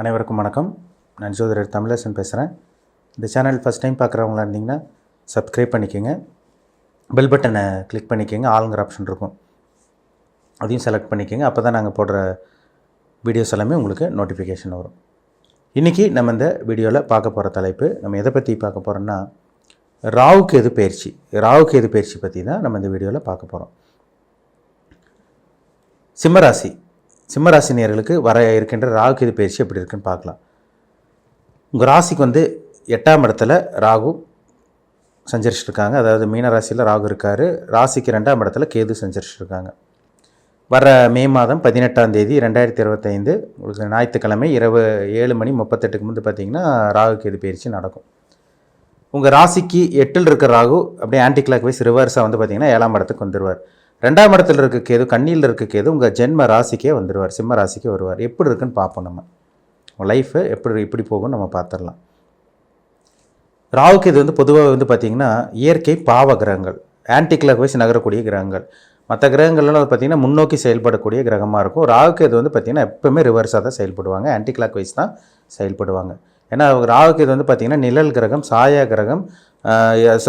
அனைவருக்கும் வணக்கம். நான் ஜோதிடர் தமிழரசன் பேசுகிறேன் இந்த சேனல் ஃபஸ்ட் டைம் பார்க்குறவங்களா இருந்தீங்கன்னா சப்ஸ்கிரைப் பண்ணிக்கோங்க. பெல் பட்டனை கிளிக் பண்ணிக்கோங்க. ஆளுங்கிற ஆப்ஷன் இருக்கும். அதையும் செலக்ட் பண்ணிக்கோங்க. அப்போ தான் நாங்கள் போடுற வீடியோஸ் எல்லாமே உங்களுக்கு நோட்டிஃபிகேஷன் வரும். இன்றைக்கி நம்ம இந்த வீடியோவில் பார்க்க போகிற தலைப்பு நம்ம எதை பற்றி பார்க்க போகிறோம்னா ராவுக்கு எது பயிற்சி? ராவுக்கு எது பயிற்சி பற்றி தான் நம்ம இந்த வீடியோவில் பார்க்க போகிறோம் சிம்மராசி சிம்மராசி நேர்களுக்கு வர இருக்கின்ற ராகு கேது பயிற்சி எப்படி இருக்குன்னு பார்க்கலாம். உங்கள் ராசிக்கு வந்து எட்டாம் இடத்துல ராகு சஞ்சரிச்சிருக்காங்க அதாவது மீன ராசியில் ராகு இருக்கார். ராசிக்கு ரெண்டாம் இடத்துல கேது சஞ்சரிச்சிருக்காங்க வர மே மாதம் பதினெட்டாம் தேதி ரெண்டாயிரத்தி இருபத்தைந்து உங்களுக்கு ஞாயிற்றுக்கிழமை இரவு ஏழு மணி முப்பத்தெட்டுக்கு முந்து பார்த்தீங்கன்னா ராகு கேது பயிற்சி நடக்கும். உங்கள் ராசிக்கு எட்டில் இருக்கிற ராகு அப்படியே ஆன்டி கிளாக் வைஸ் ரிவர்ஸாக வந்து பார்த்தீங்கன்னா ஏழாம் இடத்துக்கு வந்துடுவார் ரெண்டாம் இடத்துல இருக்க கேது கண்ணியில் இருக்க கேது உங்கள் ஜென்ம ராசிக்கே வந்துடுவார் சிம்ம ராசிக்கே வருவார். எப்படி இருக்குன்னு பார்ப்போம் நம்ம. லைஃபு எப்படி இப்படி போகும்னு நம்ம பார்த்துடலாம். ராவுக்கு இது வந்து பொதுவாக வந்து பார்த்திங்கன்னா இயற்கை பாவ கிரகங்கள். ஆன்டி கிளாக்வைஸ் நகரக்கூடிய கிரகங்கள். மற்ற கிரகங்கள்லாம் வந்து பார்த்திங்கன்னா முன்னோக்கி செயல்படக்கூடிய கிரகமாக இருக்கும். ராகுக்கு இது வந்து பார்த்திங்கன்னா எப்போவுமே ரிவர்ஸாக தான் செயல்படுவாங்க. ஆன்டி தான் செயல்படுவாங்க. ஏன்னா ராகுக்கு இது வந்து பார்த்திங்கன்னா நிழல் கிரகம் சாயா கிரகம்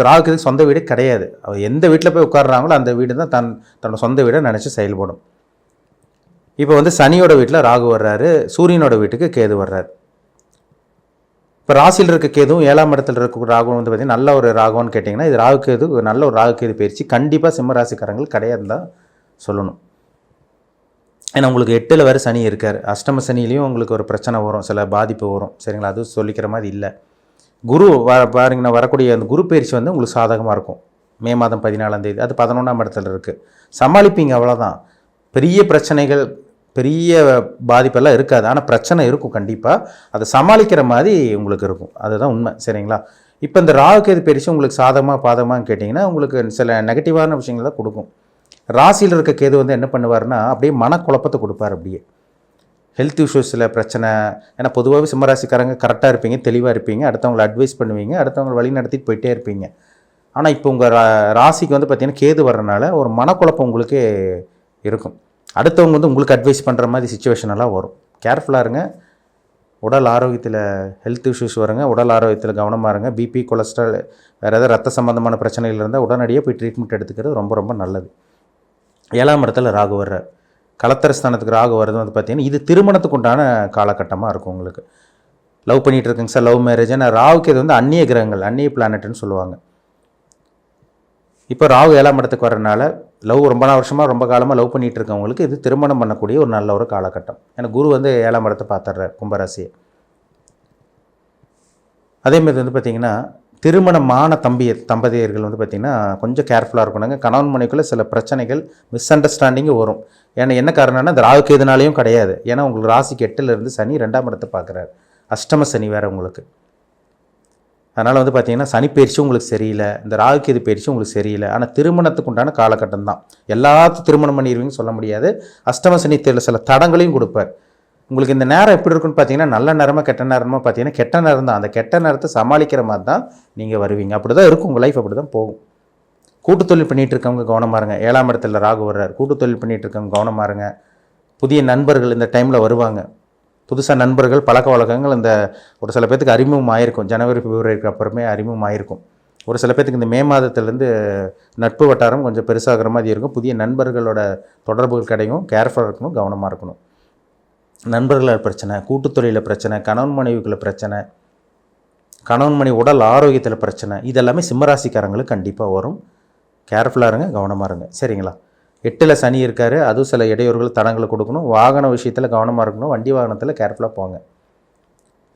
ராகுக்கு இதுக்கு சொந்த வீடு கிடையாது. அவர் எந்த வீட்டில் போய் உட்காடுறாங்களோ அந்த வீடு தான் தன் தன்னோட சொந்த வீடை நினச்சி செயல்படும். இப்போ வந்து சனியோட வீட்டில் ராகு வர்றாரு சூரியனோட வீட்டுக்கு கேது வர்றாரு. இப்போ ராசியில் இருக்க கேதுவும் ஏழாம் இடத்துல இருக்க ராகுவும் வந்து பார்த்திங்கன்னா நல்ல ஒரு ராகுவான்னு கேட்டிங்கன்னா இது ராகு கேது நல்ல ஒரு ராகு கேது பயிற்சி. கண்டிப்பாக சிம்ம ராசிக்காரங்கள் கிடையாது தான் சொல்லணும். ஏன்னா உங்களுக்கு எட்டில் வேறு சனி இருக்கார். அஷ்டம சனிலையும் உங்களுக்கு ஒரு பிரச்சனை வரும். சில பாதிப்பு வரும். சரிங்களா? அது சொல்லிக்கிற மாதிரி இல்லை. குரு வ பாருங்கன்னா வரக்கூடிய அந்த குரு பயிற்சி வந்து உங்களுக்கு சாதகமாக இருக்கும். மே மாதம் பதினாலாம் தேதி. அது பதினொன்றாம் இடத்துல இருக்குது சமாளிப்பீங்க அவ்வளோதான் பெரிய பிரச்சனைகள் பெரிய பாதிப்பெல்லாம் இருக்காது. ஆனால் பிரச்சனை இருக்கும் கண்டிப்பாக அதை சமாளிக்கிற மாதிரி உங்களுக்கு இருக்கும். அதுதான் உண்மை. சரிங்களா? இப்போ இந்த ராகுகேது பயிற்சி உங்களுக்கு சாதகமாக பாதகமான்னு கேட்டிங்கன்னா உங்களுக்கு சில நெகட்டிவான விஷயங்கள் தான் கொடுக்கும். ராசியில் இருக்க கேது வந்து என்ன பண்ணுவார்னா அப்படியே மனக்குழப்பத்தை கொடுப்பார் அப்படியே. ஹெல்த் இஷ்யூஸில் பிரச்சனை ஏன்னா பொதுவாகவே சிம்மராசிக்காரங்க கரெக்டாக இருப்பீங்க தெளிவாக இருப்பீங்க அடுத்தவங்களை அட்வைஸ் பண்ணுவீங்க அடுத்தவங்களை வழி நடத்திட்டு போயிட்டே இருப்பீங்க. ஆனால் இப்போ உங்கள் ரா ராசிக்கு வந்து பார்த்திங்கன்னா கேது வர்றனால ஒரு மனக்குழப்பம் உங்களுக்கே இருக்கும். அடுத்தவங்க வந்து உங்களுக்கு அட்வைஸ் பண்ணுற மாதிரி சுச்சுவேஷனெல்லாம் வரும். கேர்ஃபுல்லாக இருங்க. உடல் ஆரோக்கியத்தில் ஹெல்த் இஷ்யூஸ் வருங்க. உடல் ஆரோக்கியத்தில் கவனமாக இருங்க. பிபி கொலஸ்ட்ரால் வேறு ஏதாவது ரத்த சம்மந்தமான பிரச்சனைகள் இருந்தால் உடனடியாக போய் ட்ரீட்மெண்ட் எடுத்துக்கிறது ரொம்ப ரொம்ப நல்லது. ஏழாம் இடத்துல ராகு வர்றார். கலத்தர ஸ்தானத்துக்கு ராகு வர்றது வந்து பார்த்தீங்கன்னா இது திருமணத்துக்கு உண்டான காலகட்டமாக இருக்கும் உங்களுக்கு. லவ் பண்ணிகிட்டு இருக்குங்க சார் லவ் மேரேஜ் ஆனால் ராவுக்கு இது வந்து அந்நிய கிரகங்கள் அந்நிய பிளானட்னு சொல்லுவாங்க. இப்போ ராகு ஏழாம் இடத்துக்கு வரனால லவ் ரொம்ப நாள் வருஷமாக ரொம்ப காலமாக லவ் பண்ணிகிட்டு இருக்கவங்களுக்கு இது திருமணம் பண்ணக்கூடிய ஒரு நல்ல ஒரு காலகட்டம். ஏன்னா குரு வந்து ஏழாம் இடத்தை பார்த்துட்றார் கும்பராசியை. அதேமாதிரி வந்து பார்த்திங்கன்னா திருமணமான தம்பி தம்பதியர்கள் வந்து பார்த்திங்கன்னா கொஞ்சம் கேர்ஃபுல்லாக இருக்கணுங்க. கணவன் மனைக்குள்ளே சில பிரச்சனைகள் மிஸ் அண்டர்ஸ்டாண்டிங்கும் வரும். ஏன்னா என்ன காரணம்னா இந்த ராகுக்கு எதுனாலையும் கிடையாது. ஏன்னா உங்களுக்கு ராசிக்கு எட்டுலேருந்து இருந்து சனி ரெண்டாம் இடத்தை பார்க்குறாரு. அஷ்டம சனி வேறு உங்களுக்கு. அதனால் வந்து பார்த்திங்கன்னா சனி பயிற்சி உங்களுக்கு சரியில்லை. இந்த ராகுக்கு இது பயிற்சி உங்களுக்கு சரியில்லை. ஆனால் திருமணத்துக்கு உண்டான காலகட்டம் தான். எல்லாத்துக்கும் திருமணம் பண்ணிடுவீங்கன்னு சொல்ல முடியாது. அஷ்டம சனி தேர்தல் சில தடங்களையும் கொடுப்பார். உங்களுக்கு இந்த நேரம் எப்படி இருக்குன்னு பார்த்தீங்கன்னா நல்ல நேரமாக கெட்ட நேரமாக பார்த்தீங்கன்னா கெட்ட நேரம் தான். அந்த கெட்ட நேரத்தை சமாளிக்கிற மாதிரி தான் நீங்கள் வருவீங்க. அப்படி தான் இருக்கும். உங்கள் லைஃப் அப்படி தான் போகும். கூட்டு தொழில் பண்ணிகிட்டு இருக்கவங்க கவனமாக இருங்க. ஏழாம் இடத்துல ராகு வர்றார். கூட்டு தொழில் பண்ணிகிட்டு இருக்கவங்க கவனமாக இருங்க. புதிய நண்பர்கள் இந்த டைமில் வருவாங்க. புதுசாக நண்பர்கள் பழக்க வழக்கங்கள் இந்த ஒரு சில பேத்துக்கு அறிமுகம் ஆயிருக்கும். ஜனவரி பிப்ரவரிக்கு அப்புறமே அறிமுகம் ஆயிருக்கும். ஒரு சில பேத்துக்கு இந்த மே மாதத்துலேருந்து நட்பு வட்டாரம் கொஞ்சம் பெருசாகிற மாதிரி இருக்கும். புதிய நண்பர்களோட தொடர்புகள் கிடைக்கும். கேர்ஃபுல்லாக இருக்கணும். கவனமாக இருக்கணும். நண்பர்களால் பிரச்சனை கூட்டுத்தொழிலில் பிரச்சனை கணவன் மனைவிக்குள்ள பிரச்சனை கணவன் மனைவி உடல் ஆரோக்கியத்தில் பிரச்சனை இதெல்லாமே சிம்மராசிக்காரங்களுக்கு கண்டிப்பாக வரும். கேர்ஃபுல்லாக இருங்க கவனமாக இருங்க. சரிங்களா? எட்டில் சனி இருக்கார் அதுவும் சில இடையூறுகள் தடங்களை கொடுக்கணும். வாகன விஷயத்தில் கவனமாக இருக்கணும் வண்டி வாகனத்தில் கேர்ஃபுல்லாக போங்க.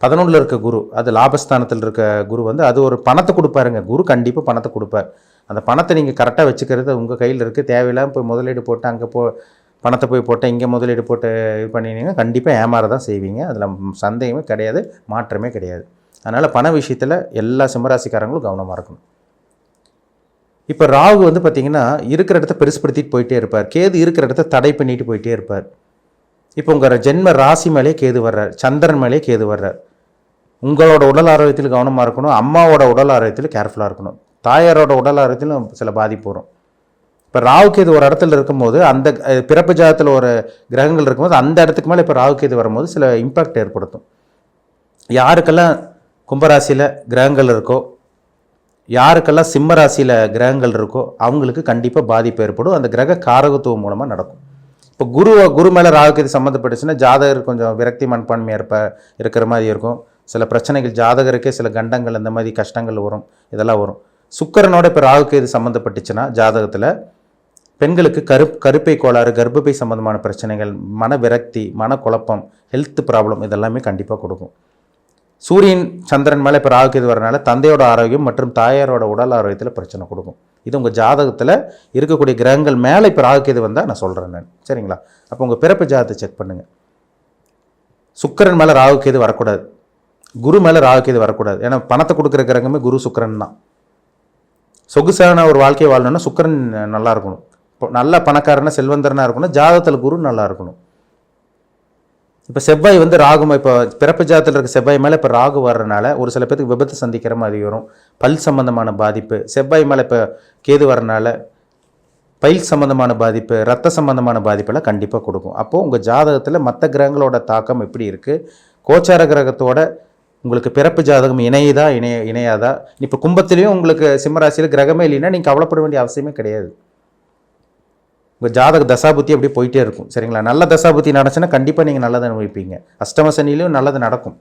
பதினொன்றில் இருக்க குரு அது லாபஸ்தானத்தில் இருக்க குரு வந்து அது ஒரு பணத்தை கொடுப்பாருங்க. குரு கண்டிப்பாக பணத்தை கொடுப்பார். அந்த பணத்தை நீங்கள் கரெக்டாக வச்சுக்கிறது உங்கள் கையில் இருக்குது தேவையில்லாமல் போய் முதலீடு போட்டு அங்கே போ பணத்தை போய் போட்டு இங்கே முதலீடு போட்டு இது பண்ணினீங்கன்னா கண்டிப்பாக ஏமாற தான் செய்வீங்க. அதில் சந்தேகமே கிடையாது மாற்றமே கிடையாது. அதனால் பண விஷயத்தில் எல்லா சிம்மராசிக்காரங்களும் கவனமாக இருக்கணும். இப்போ ராகு வந்து பார்த்திங்கன்னா இருக்கிற இடத்த பெருசுப்படுத்திட்டு போயிட்டே இருப்பார். கேது இருக்கிற இடத்த தடை பண்ணிட்டு போயிட்டே இருப்பார். இப்போ உங்கள் ஜென்ம ராசி மேலே கேது வர்றார். சந்திரன் மேலே கேது வர்றார். உங்களோட உடல் ஆரோக்கியத்தில் கவனமாக இருக்கணும். அம்மாவோட உடல் ஆரோக்கியத்தில் கேர்ஃபுல்லாக இருக்கணும். தாயாரோட உடல் ஆரோக்கியத்திலும் சில பாதிப்பு வரும். இப்போ ராகுகேது ஒரு இடத்துல இருக்கும்போது அந்த பிறப்பு ஜாதத்தில் ஒரு கிரகங்கள் இருக்கும்போது அந்த இடத்துக்கு மேலே இப்போ ராகுகேது வரும்போது சில இம்பாக்ட் ஏற்படுத்தும். யாருக்கெல்லாம் கும்பராசியில் கிரகங்கள் இருக்கோ யாருக்கெல்லாம் சிம்ம ராசியில் கிரகங்கள் இருக்கோ அவங்களுக்கு கண்டிப்பாக பாதிப்பு ஏற்படும். அந்த கிரக காரகத்துவம் மூலமாக நடக்கும். இப்போ குரு குரு மேலே ராகுக்கு இது சம்மந்தப்பட்டுச்சுன்னா ஜாதகர் கொஞ்சம் விரக்தி மண்பான்மை இருப்ப இருக்கிற மாதிரி இருக்கும். சில பிரச்சனைகள் ஜாதகருக்கே சில கண்டங்கள் இந்த மாதிரி கஷ்டங்கள் வரும். இதெல்லாம் வரும். சுக்கரனோட இப்போ ராகுக்கு இது சம்மந்தப்பட்டுச்சுன்னா ஜாதகத்தில் பெண்களுக்கு கரு கருப்பை கோளாறு கர்ப்பப்பை சம்பந்தமான பிரச்சனைகள் மன விரக்தி மன குழப்பம் ஹெல்த் ப்ராப்ளம் இதெல்லாமே கண்டிப்பாக கொடுக்கும். சூரியன் சந்திரன் மேலே இப்போ ராகுக்கு இது வரனால தந்தையோட ஆரோக்கியம் மற்றும் தாயாரோட உடல் ஆரோக்கியத்தில் பிரச்சனை கொடுக்கும். இது உங்கள் ஜாதகத்தில் இருக்கக்கூடிய கிரகங்கள் மேலே இப்போ ராகுக்கு இது வந்தால் நான் சொல்கிறேன் நான். சரிங்களா? அப்போ உங்கள் பிறப்பு ஜாதகத்தை செக் பண்ணுங்கள் சுக்கிரன் மேலே ராகுக்கு இது வரக்கூடாது. குரு மேலே ராகுக்கு இது வரக்கூடாது. ஏன்னா பணத்தை கொடுக்குற கிரகமே குரு சுக்கிரன் தான். சொகுசான ஒரு வாழ்க்கையை வாழணும்னா சுக்கிரன் நல்லா இருக்கணும். இப்போ நல்ல பணக்காரனா செல்வந்தரனாக இருக்கணும் ஜாதகத்தில் குரு நல்லா இருக்கணும். இப்போ செவ்வாய் வந்து ராகு இப்போ பிறப்பு ஜாதத்தில் இருக்க செவ்வாய் மேலே இப்போ ராகு வர்றதுனால ஒரு சில பேருக்கு விபத்து சந்திக்கிற மாதிரி வரும். பல் சம்பந்தமான பாதிப்பு செவ்வாய் மேலே இப்போ கேது வர்றதுனால பயில் சம்பந்தமான பாதிப்பு ரத்த சம்பந்தமான பாதிப்பெல்லாம் கண்டிப்பாக கொடுக்கும். அப்போது உங்கள் ஜாதகத்தில் மற்ற கிரகங்களோட தாக்கம் எப்படி இருக்குது கோச்சார கிரகத்தோட உங்களுக்கு பிறப்பு ஜாதகம் இணையுதா இணைய இணையாதா? இப்போ கும்பத்திலையும் உங்களுக்கு சிம்மராசியில் கிரகமே இல்லைன்னா நீங்கள் கவலைப்பட வேண்டிய அவசியமே கிடையாது. உங்கள் ஜாதக தசாபுத்தி அப்படியே போயிட்டே இருக்கும். சரிங்களா? நல்ல தசாபுத்தி நடந்துச்சுன்னா கண்டிப்பாக நீங்கள் நல்லதை அனுபவிப்பீங்க. அஷ்டம சனிலையும் நல்லது நடக்கும்.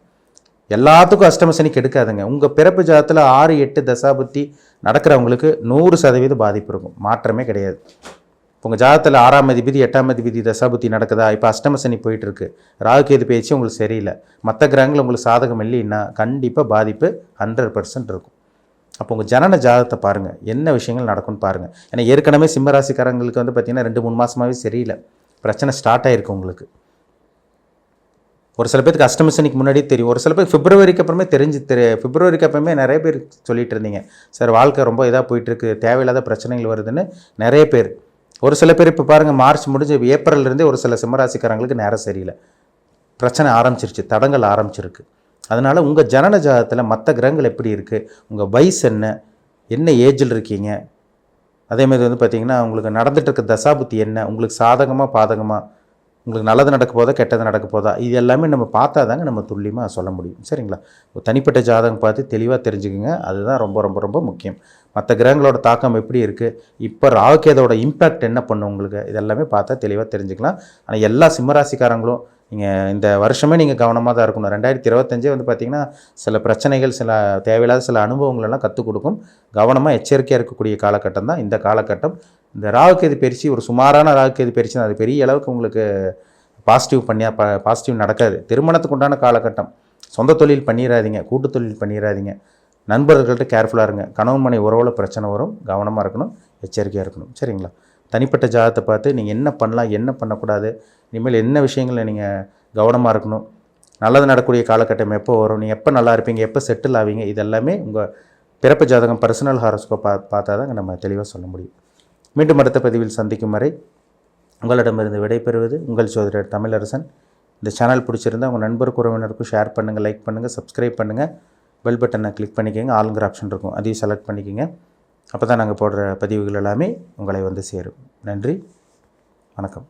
எல்லாத்துக்கும் அஷ்டம சனி கெடுக்காதுங்க. உங்கள் பிறப்பு ஜாதத்தில் ஆறு எட்டு தசாபுத்தி நடக்கிறவங்களுக்கு நூறு சதவீத பாதிப்பு இருக்கும். மாற்றமே கிடையாது. உங்கள் ஜாதத்தில் ஆறாம் அதிபதி எட்டாம் அதிபதி தசாபுத்தி நடக்குதா? இப்போ அஷ்டம சனி போயிட்டு ராகுகேது பேச்சு உங்களுக்கு சரியில்லை. மற்ற கிரகங்கள் உங்களுக்கு சாதகம் இல்லைன்னா கண்டிப்பாக பாதிப்பு ஹண்ட்ரட் பர்சன்ட் இருக்கும். அப்போ உங்கள் ஜனன ஜாதகத்தை பாருங்கள் என்ன விஷயங்கள் நடக்கும்னு பாருங்கள் ஏன்னா ஏற்கனவே சிம்மராசிக்காரங்களுக்கு வந்து பார்த்திங்கன்னா ரெண்டு மூணு மாதமாகவே சரியில்லை. பிரச்சனை ஸ்டார்ட் ஆகிருக்கு உங்களுக்கு. ஒரு சில பேருக்கு அஷ்டம முன்னாடியே தெரியும். ஒரு சில பேர் பிப்ரவரிக்கு அப்புறமே தெரிஞ்சு தெரிய பிப்ரவரிக்கு அப்புறமே நிறைய பேர் சொல்லிட்டு இருந்தீங்க. சார் வாழ்க்கை ரொம்ப இதாக போயிட்டுருக்கு. தேவையில்லாத பிரச்சனைகள் வருதுன்னு நிறைய பேர். ஒரு சில பேர் இப்போ பாருங்கள் மார்ச் முடிஞ்சு ஏப்ரல்லேருந்தே ஒரு சில சிம்மராசிக்காரங்களுக்கு நேரம் சரியில்லை. பிரச்சனை ஆரம்பிச்சிருச்சு. தடங்கள் ஆரம்பிச்சிருக்கு. அதனால் உங்கள் ஜனன ஜாதகத்தில் மற்ற கிரகங்கள் எப்படி இருக்குது உங்கள் வயசு என்ன? என்ன ஏஜில் இருக்கீங்க? அதேமாதிரி வந்து பார்த்திங்கன்னா உங்களுக்கு நடந்துகிட்டு இருக்க தசாபுத்தி என்ன? உங்களுக்கு சாதகமாக பாதகமாக உங்களுக்கு நல்லது நடக்க போதா கெட்டது நடக்க போதா? இது எல்லாமே நம்ம பார்த்தா தாங்க நம்ம துல்லியமாக சொல்ல முடியும். சரிங்களா? தனிப்பட்ட ஜாதகம் பார்த்து தெளிவாக தெரிஞ்சுக்குங்க. அதுதான் ரொம்ப ரொம்ப ரொம்ப முக்கியம். மற்ற கிரகங்களோட தாக்கம் எப்படி இருக்குது இப்போ ராகுகேதோட இம்பேக்ட் என்ன பண்ணும் உங்களுக்கு? இதெல்லாமே பார்த்தா தெளிவாக தெரிஞ்சுக்கலாம். ஆனால் எல்லா சிம்மராசிக்காரங்களும் நீங்கள் இந்த வருஷமே நீங்கள் கவனமாக தான் இருக்கணும். ரெண்டாயிரத்தி இருபத்தஞ்சே வந்து பார்த்திங்கன்னா சில பிரச்சனைகள் சில தேவையில்லாத சில அனுபவங்களெல்லாம் கற்றுக் கொடுக்கும். கவனமாக எச்சரிக்கையாக இருக்கக்கூடிய காலகட்டம் தான் இந்த காலகட்டம். இந்த ராகுகேது பயிற்சி ஒரு சுமாரான ராகுகேது பயிற்சி தான். அது பெரிய அளவுக்கு உங்களுக்கு பாசிட்டிவ் பண்ணியா ப பாசிட்டிவ் நடக்காது. திருமணத்துக்கு உண்டான காலகட்டம். சொந்த தொழில் பண்ணிடாதீங்க கூட்டு தொழில் பண்ணிடாதீங்க நண்பர்கள்ட்ட கேர்ஃபுல்லாக இருங்க. கணவன் மனை உறவில் பிரச்சனை வரும். கவனமாக இருக்கணும் எச்சரிக்கையாக இருக்கணும். சரிங்களா? தனிப்பட்ட ஜாதத்தை பார்த்து நீங்கள் என்ன பண்ணலாம் என்ன பண்ணக்கூடாது? இனிமேல் என்ன விஷயங்களில் நீங்கள் கவனமாக இருக்கணும்? நல்லது நடக்கூடிய காலகட்டம் எப்போ வரும்? நீங்கள் எப்போ நல்லா இருப்பீங்க? எப்போ செட்டில் ஆவீங்க? இதெல்லாமே உங்கள் பிறப்பு ஜாதகம் பர்சனல் ஹாரோஸ்கோப் பா பார்த்தா தான் நம்ம தெளிவாக சொல்ல முடியும். மீண்டும் அடுத்த பதிவில் சந்திக்கும் வரை உங்களிடமிருந்து விடைபெறுவது உங்கள் சோதரர் தமிழரசன். இந்த சேனல் பிடிச்சிருந்தா உங்கள் நண்பருக்கு உறவினருக்கும் ஷேர் பண்ணுங்கள் லைக் பண்ணுங்கள் சப்ஸ்கிரைப் பண்ணுங்கள் பெல் பட்டனை கிளிக் பண்ணிக்கோங்க. ஆளுங்கிற ஆப்ஷன் இருக்கும். அதையும் செலக்ட் பண்ணிக்கோங்க. அப்போ தான் நாங்கள் போடுற பதிவுகள் எல்லாமே உங்களை வந்து சேரும். நன்றி. வணக்கம்.